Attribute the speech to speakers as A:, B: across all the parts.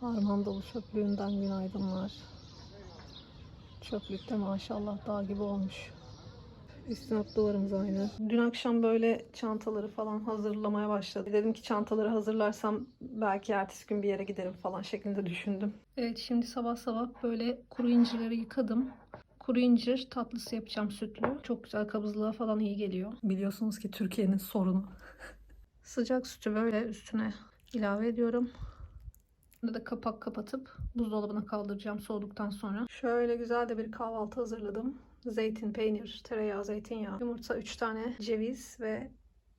A: Harman dolu çöplüğünden günaydınlar. Çöplükte maşallah dağ gibi olmuş. Üstüne duvarımız aynı. Dün akşam böyle çantaları falan hazırlamaya başladım. Dedim ki çantaları hazırlarsam belki ertesi gün bir yere giderim falan şeklinde düşündüm. Evet şimdi sabah sabah böyle kuru incirleri yıkadım. Kuru incir tatlısı yapacağım sütlü. Çok güzel kabızlığa falan iyi geliyor. Biliyorsunuz ki Türkiye'nin sorunu. Sıcak sütü böyle üstüne ilave ediyorum. Şimdi de kapak kapatıp buzdolabına kaldıracağım soğuduktan sonra. Şöyle güzel de bir kahvaltı hazırladım. Zeytin, peynir, tereyağı, zeytinyağı, yumurta, 3 tane ceviz ve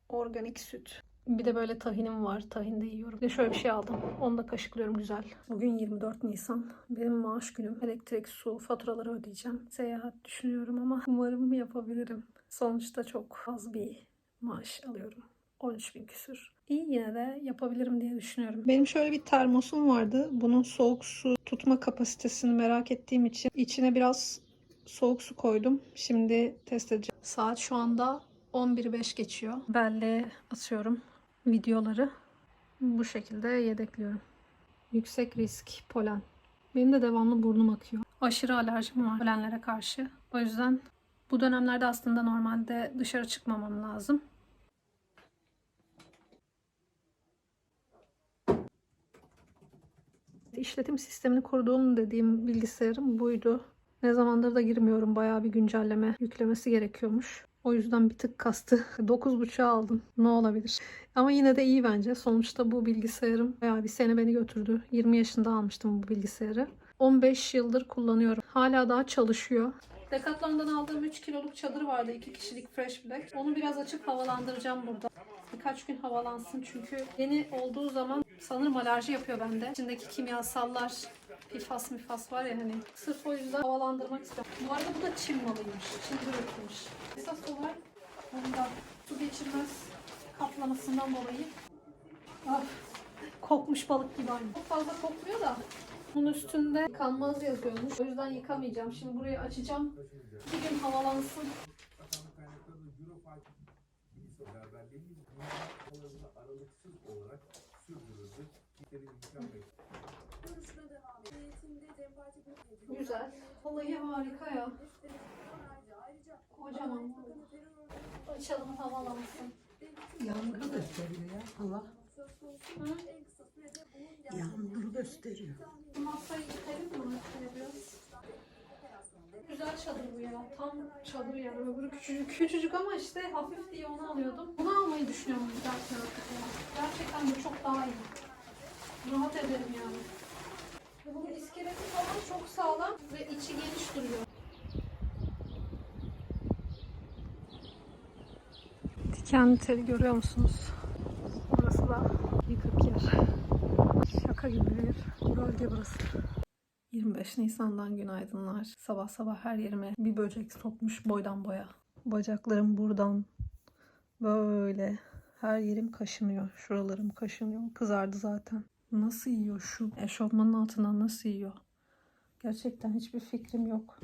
A: organik süt. Bir de böyle tahinim var. Tahin de yiyorum. Bir de şöyle bir şey aldım. Onu da kaşıklıyorum güzel. Bugün 24 Nisan. Benim maaş günüm. Elektrik, su, faturaları ödeyeceğim. Seyahat düşünüyorum ama umarım yapabilirim. Sonuçta çok az bir maaş alıyorum. 13 bin küsür. İyi yine de yapabilirim diye düşünüyorum. Benim şöyle bir termosum vardı. Bunun soğuk su tutma kapasitesini merak ettiğim için içine biraz soğuk su koydum. Şimdi test edeceğim. Saat şu anda 11.05 geçiyor. Belleğe atıyorum videoları. Bu şekilde yedekliyorum. Yüksek risk polen. Benim de devamlı burnum akıyor. Aşırı alerjim var polenlere karşı. O yüzden bu dönemlerde aslında normalde dışarı çıkmamam lazım. İşletim sistemini kurduğum dediğim bilgisayarım buydu. Ne zamandır da girmiyorum. Bayağı bir güncelleme yüklemesi gerekiyormuş. O yüzden bir tık kastı. 9.5'a aldım. Ne olabilir? Ama yine de iyi bence. Sonuçta bu bilgisayarım bayağı bir sene beni götürdü. 20 yaşında almıştım bu bilgisayarı. 15 yıldır kullanıyorum. Hala daha çalışıyor. Decathlon'dan aldığım 3 kiloluk çadır vardı. 2 kişilik Fresh Black. Onu biraz açıp havalandıracağım burada. Birkaç gün havalansın çünkü yeni olduğu zaman sanırım alerji yapıyor bende. İçindeki kimyasallar, pifas mifas var ya hani. Sırf o yüzden havalandırmak istiyorum. Bu arada bu da Çin malıymış. Çin'de üretilmiş. Esas olay bunda su geçirmez kaplamasından dolayı. Ah, kokmuş balık gibi aynı. Çok fazla kokmuyor da bunun üstünde yıkanmaz yazıyormuş. O yüzden yıkamayacağım. Şimdi burayı açacağım. Bir gün havalansın. Güzel. Vallahi harika ya. Kocaman. Açalım havalansın.
B: Yağmuru gösteriyor ya Allah.
A: Hı?
B: Yağmuru gösteriyor.
A: Masayı yıkayalım mı? Şöyle biraz. Güzel çadır bu ya. Tam çadır yani. Öbürü küçücük, küçücük ama işte hafif diye onu alıyordum. Bunu almayı düşünüyorum bir dahaki. Gerçekten bu çok daha iyi. Rahat ederim yani. Bunun iskeleti falan çok sağlam ve içi geniş duruyor. Dikenli teli görüyor musunuz? Burası da yıkık yer. Şaka gibi bir bölge burası. 25 Nisan'dan günaydınlar. Sabah sabah her yerime bir böcek sokmuş boydan boya. Bacaklarım buradan böyle her yerim kaşınıyor. Şuralarım kaşınıyor. Kızardı zaten. Nasıl yiyor şu? Eşofmanın altından nasıl yiyor? Gerçekten hiçbir fikrim yok.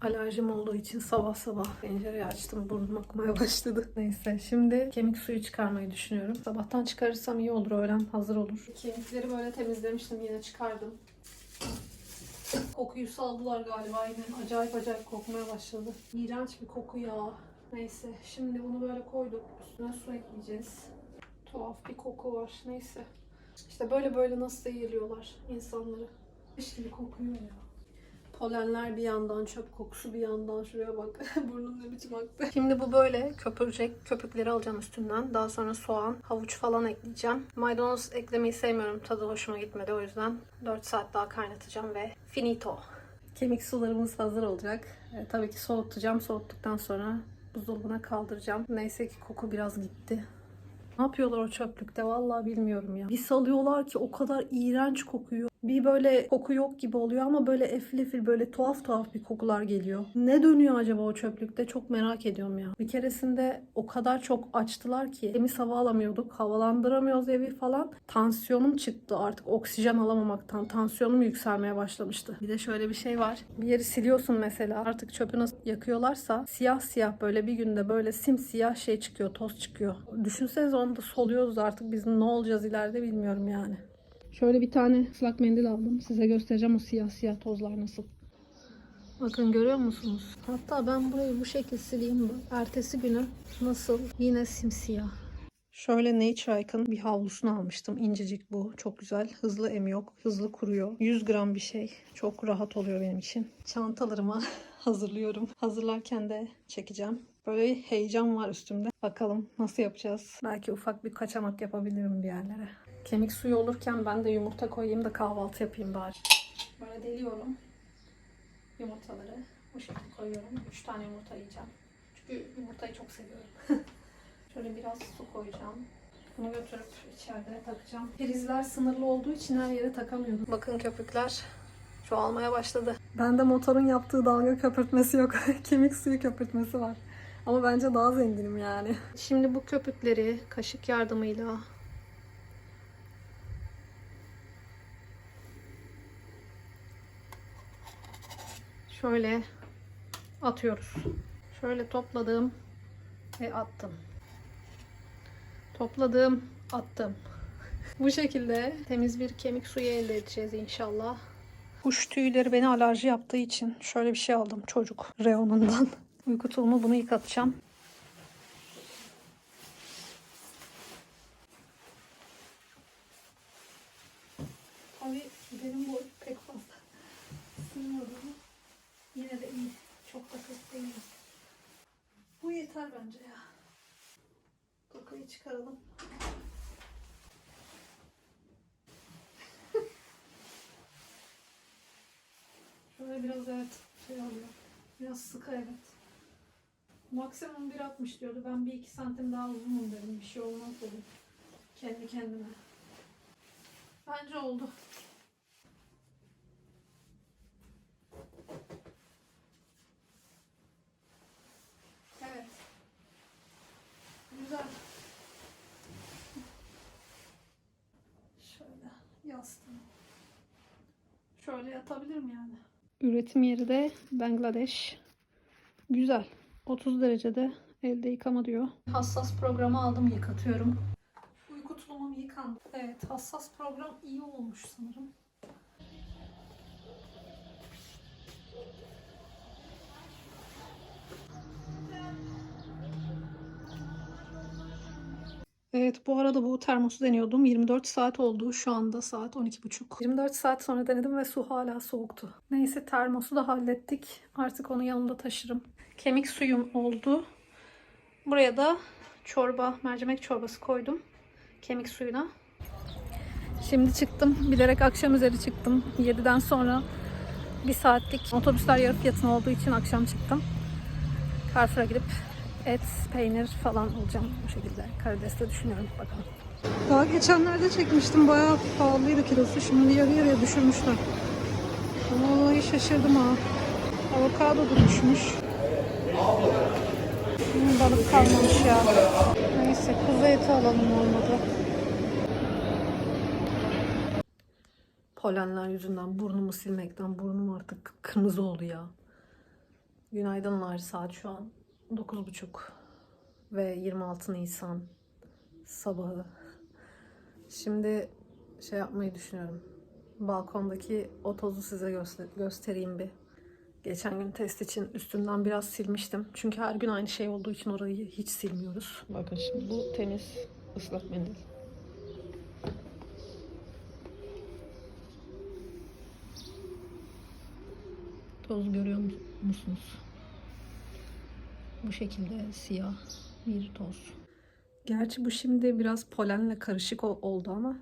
A: Alerjim olduğu için sabah sabah pencereyi açtım. Burnum akmaya başladı. Neyse şimdi kemik suyu çıkarmayı düşünüyorum. Sabahtan çıkarırsam iyi olur. Öğlen hazır olur. Kemikleri böyle temizlemiştim. Yine çıkardım. Kokuyu saldılar galiba yine. Acayip acayip kokmaya başladı. İğrenç bir koku ya. Neyse şimdi bunu böyle koyduk. Üstüne su ekleyeceğiz. Tuhaf bir koku var. Neyse. İşte böyle böyle nasıl zehirliyorlar insanları. Leş gibi kokuyor ya. Polenler bir yandan, çöp kokusu bir yandan. Şuraya bak. Burnum ne biçim aktı. Şimdi bu böyle köpürecek. Köpükleri alacağım üstünden. Daha sonra soğan, havuç falan ekleyeceğim. Maydanoz eklemeyi sevmiyorum. Tadı hoşuma gitmedi. O yüzden 4 saat daha kaynatacağım ve finito. Kemik sularımız hazır olacak. E, tabii ki soğutacağım. Soğuttuktan sonra buzdolabına kaldıracağım. Neyse ki koku biraz gitti. Ne yapıyorlar o çöplükte vallahi bilmiyorum ya. Bir salıyorlar ki o kadar iğrenç kokuyor. Bir böyle koku yok gibi oluyor ama böyle efil efil böyle tuhaf tuhaf bir kokular geliyor. Ne dönüyor acaba o çöplükte çok merak ediyorum ya. Bir keresinde o kadar çok açtılar ki temiz hava alamıyorduk. Havalandıramıyoruz evi falan. Tansiyonum çıktı artık oksijen alamamaktan. Tansiyonum yükselmeye başlamıştı. Bir de şöyle bir şey var. Bir yeri siliyorsun mesela artık çöpü nasıl yakıyorlarsa siyah siyah böyle bir günde böyle simsiyah şey çıkıyor toz çıkıyor. Düşünsenize onu da soluyoruz artık biz ne olacağız ileride bilmiyorum yani. Şöyle bir tane ıslak mendil aldım. Size göstereceğim o siyah siyah tozlar nasıl. Bakın görüyor musunuz? Hatta ben burayı bu şekilde sileyim. Ertesi günü nasıl? Yine simsiyah. Şöyle Nature bir havlusunu almıştım. İncecik bu. Çok güzel. Hızlı em yok. Hızlı kuruyor. 100 gram bir şey. Çok rahat oluyor benim için. Çantalarımı hazırlıyorum. Hazırlarken de çekeceğim. Böyle heyecan var üstümde. Bakalım nasıl yapacağız. Belki ufak bir kaçamak yapabilirim bir yerlere. Kemik suyu olurken ben de yumurta koyayım da kahvaltı yapayım bari. Böyle deliyorum yumurtaları. Bu şekilde koyuyorum. 3 tane yumurta yiyeceğim. Çünkü yumurtayı çok seviyorum. Şöyle biraz su koyacağım. Bunu götürüp içeride takacağım. Prizler sınırlı olduğu için her yere takamıyordum. Bakın köpükler çoğalmaya başladı. Bende motorun yaptığı dalga köpürtmesi yok. Kemik suyu köpürtmesi var. Ama bence daha zenginim yani. Şimdi bu köpükleri kaşık yardımıyla şöyle atıyoruz. Şöyle topladım ve attım. Topladım, attım. Bu şekilde temiz bir kemik suyu elde edeceğiz inşallah. Kuş tüyleri beni alerji yaptığı için şöyle bir şey aldım çocuk reyonundan. Uyku tulumu bunu yıkatacağım. Tabii benim boy pek fazla sığmadı ama yine de iyi. Çok da kısa değil. Bu yeter bence ya. Tokayı çıkaralım. Şöyle biraz evet şey oluyor. Biraz sıkı evet. Maksimum 1.60 diyordu. Ben 1-2 santim daha uzunum dedim. Bir şey olmaz dedim. Kendi kendime. Bence oldu. Evet. Güzel. Şöyle yastığım. Şöyle yatabilirim yani. Üretim yeri de Bangladeş. Güzel. 30 derecede elde yıkama diyor. Hassas programı aldım yıkatıyorum. Uyku tulumum yıkandı. Evet hassas program iyi olmuş sanırım. Evet bu arada bu termosu deniyordum. 24 saat oldu. Şu anda saat 12.30. 24 saat sonra denedim ve su hala soğuktu. Neyse termosu da hallettik. Artık onu yanımda taşırım. Kemik suyum oldu. Buraya da çorba, mercimek çorbası koydum. Kemik suyuna. Şimdi çıktım. Bilerek akşam üzeri çıktım. 7'den sonra bir saatlik otobüsler yarı fiyatına olduğu için akşam çıktım. Carrefour'a gidip et, peynir falan alacağım bu şekilde. Karides'te düşünüyorum bakalım. Daha geçenlerde çekmiştim. Bayağı pahalıydı kilosu. Şimdi yarı yarıya düşürmüşler. Ama vallahi şaşırdım ha. Avokado da düşmüş. Hmm, balık kalmamış ya. Neyse kuzu eti alalım olmadı. Polenler yüzünden burnumu silmekten burnum artık kırmızı oldu ya. Günaydınlar saat şu an 9.30 ve 26 Nisan sabahı. Şimdi şey yapmayı düşünüyorum. Balkondaki o tozu size göster- göstereyim bir. Geçen gün test için üstünden biraz silmiştim. Çünkü her gün aynı şey olduğu için orayı hiç silmiyoruz. Bakın şimdi bu temiz ıslak mendil. Toz görüyor musunuz? Bu şekilde siyah bir toz. Gerçi bu şimdi biraz polenle karışık ol- oldu ama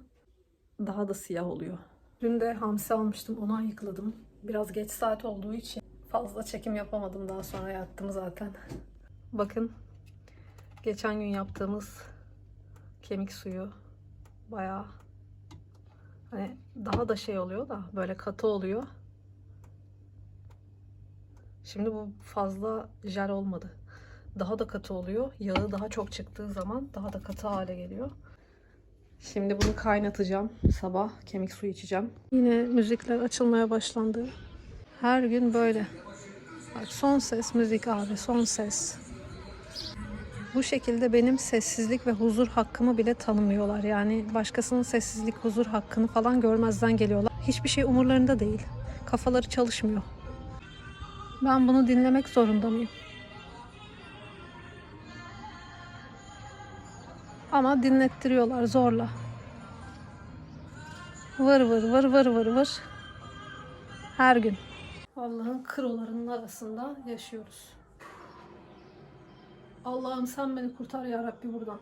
A: daha da siyah oluyor. Dün de hamsi almıştım onu ayıkladım. Biraz geç saat olduğu için fazla çekim yapamadım daha sonra yattım zaten. Bakın geçen gün yaptığımız kemik suyu bayağı hani daha da şey oluyor da böyle katı oluyor. Şimdi bu fazla jel olmadı. Daha da katı oluyor. Yağı daha çok çıktığı zaman daha da katı hale geliyor. Şimdi bunu kaynatacağım. Sabah kemik suyu içeceğim. Yine müzikler açılmaya başlandı. Her gün böyle. Bak son ses müzik abi son ses. Bu şekilde benim sessizlik ve huzur hakkımı bile tanımıyorlar. Yani başkasının sessizlik, huzur hakkını falan görmezden geliyorlar. Hiçbir şey umurlarında değil. Kafaları çalışmıyor. Ben bunu dinlemek zorunda mıyım? Ama dinlettiriyorlar zorla. Vır vır vır vır vır vır. Her gün. Allah'ın kırolarının arasında yaşıyoruz. Allah'ım sen beni kurtar ya Rabbi buradan.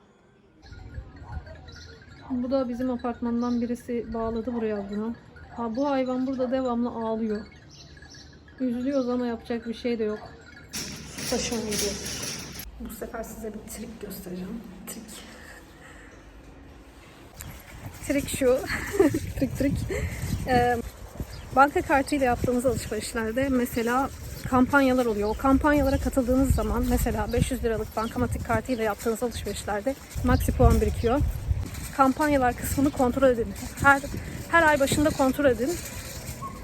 A: Bu da bizim apartmandan birisi bağladı buraya bunu. Ha, bu hayvan burada devamlı ağlıyor. Üzülüyoruz ama yapacak bir şey de yok. Taşım gidiyor. Bu sefer size bir trik göstereceğim. Trik. Trik şu. trik trik. Ee, banka kartıyla yaptığımız alışverişlerde mesela kampanyalar oluyor. O kampanyalara katıldığınız zaman mesela 500 liralık bankamatik kartıyla yaptığınız alışverişlerde maxi puan birikiyor. Kampanyalar kısmını kontrol edin. Her her ay başında kontrol edin.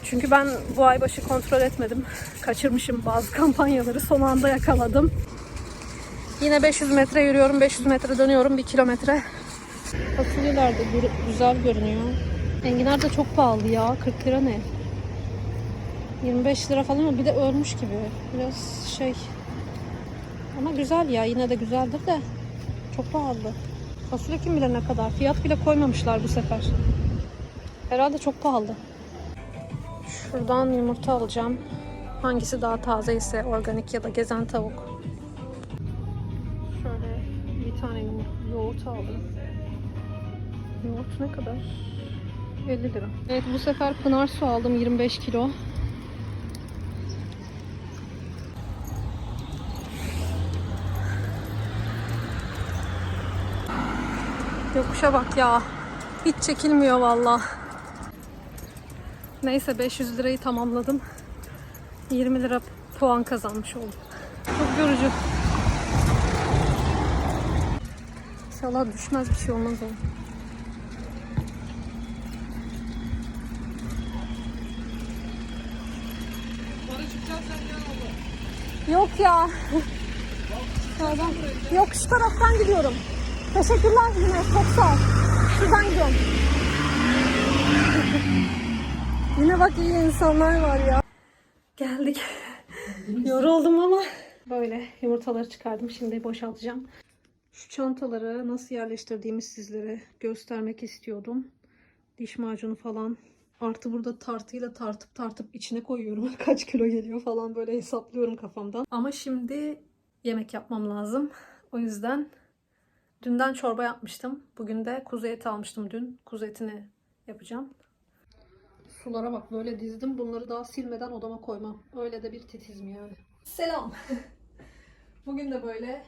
A: Çünkü ben bu ay başı kontrol etmedim. Kaçırmışım bazı kampanyaları. Son anda yakaladım. Yine 500 metre yürüyorum, 500 metre dönüyorum, 1 kilometre. Fasulyeler de güzel görünüyor. Enginar da çok pahalı ya. 40 lira ne? 25 lira falan ama bir de ölmüş gibi. Biraz şey. Ama güzel ya. Yine de güzeldir de. Çok pahalı. Fasulye kim bilir ne kadar. Fiyat bile koymamışlar bu sefer. Herhalde çok pahalı. Şuradan yumurta alacağım. Hangisi daha taze ise organik ya da gezen tavuk. Şöyle bir tane yoğurt aldım. Yoğurt ne kadar? 50 lira. Evet bu sefer pınar su aldım 25 kilo. Yokuşa bak ya. Hiç çekilmiyor valla. Neyse 500 lirayı tamamladım. 20 lira puan kazanmış oldum. Çok yorucu. İnşallah düşmez bir şey olmaz o. Yok ya. Yok şu taraftan gidiyorum. Teşekkürler yine. Çok sağ ol. Şuradan gidiyorum. yine bak iyi insanlar var ya. Geldik. Yoruldum ama. Böyle yumurtaları çıkardım. Şimdi boşaltacağım. Şu çantaları nasıl yerleştirdiğimi sizlere göstermek istiyordum. Diş macunu falan. Artı burada tartıyla tartıp tartıp içine koyuyorum. Kaç kilo geliyor falan böyle hesaplıyorum kafamdan. Ama şimdi yemek yapmam lazım. O yüzden dünden çorba yapmıştım. Bugün de kuzu eti almıştım dün. Kuzu etini yapacağım. Sulara bak böyle dizdim. Bunları daha silmeden odama koymam. Öyle de bir titizim yani. Selam. Bugün de böyle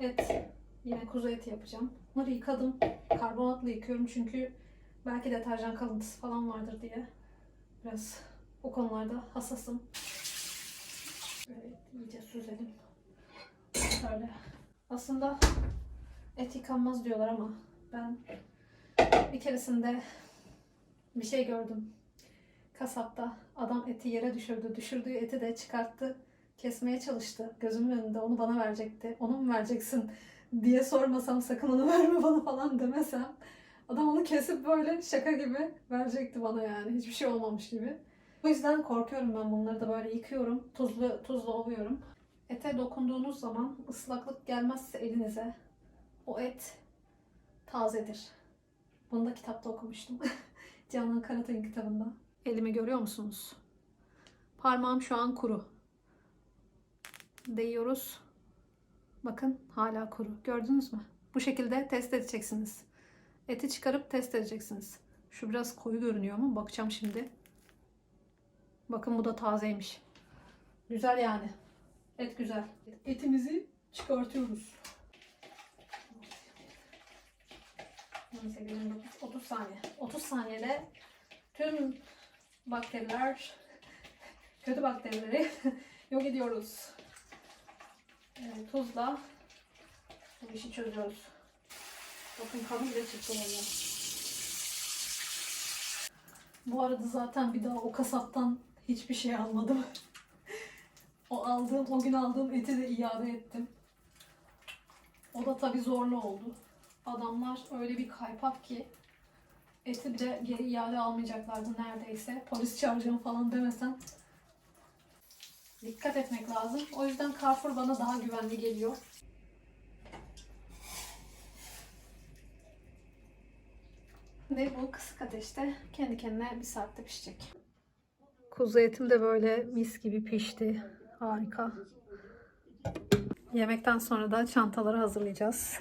A: et, yine kuzu eti yapacağım. Bunları yıkadım. Karbonatla yıkıyorum çünkü belki deterjan kalıntısı falan vardır diye. Biraz o konularda hassasım. Evet, iyice süzelim. Şöyle. Aslında et yıkanmaz diyorlar ama ben bir keresinde bir şey gördüm. Kasapta adam eti yere düşürdü. Düşürdüğü eti de çıkarttı. Kesmeye çalıştı. Gözümün önünde onu bana verecekti. Onu mu vereceksin diye sormasam sakın onu verme bana falan demesem. Adam onu kesip böyle şaka gibi verecekti bana yani. Hiçbir şey olmamış gibi. O yüzden korkuyorum ben bunları da böyle yıkıyorum. Tuzlu tuzla ovuyorum. Ete dokunduğunuz zaman ıslaklık gelmezse elinize o et tazedir. Bunu da kitapta okumuştum. Canan Karatay'ın kitabında. Elimi görüyor musunuz? Parmağım şu an kuru. Değiyoruz. Bakın hala kuru. Gördünüz mü? Bu şekilde test edeceksiniz. Eti çıkarıp test edeceksiniz. Şu biraz koyu görünüyor ama bakacağım şimdi. Bakın bu da tazeymiş. Güzel yani. Et güzel. Etimizi çıkartıyoruz. 18, 29, 30 saniye. 30 saniyede tüm bakteriler, kötü bakterileri yok ediyoruz. Evet, tuzla bu işi çözüyoruz. Bakın kanı bile çıktı valla. Bu arada zaten bir daha o kasaptan hiçbir şey almadım. o aldığım, o gün aldığım eti de iade ettim. O da tabii zorlu oldu. Adamlar öyle bir kaypak ki eti bir de geri iade almayacaklardı neredeyse. Polis çağıracağım falan demesen. Dikkat etmek lazım. O yüzden Carrefour bana daha güvenli geliyor. Ve bu kısık ateşte kendi kendine bir saatte pişecek. Kuzu etim de böyle mis gibi pişti. Harika. Yemekten sonra da çantaları hazırlayacağız.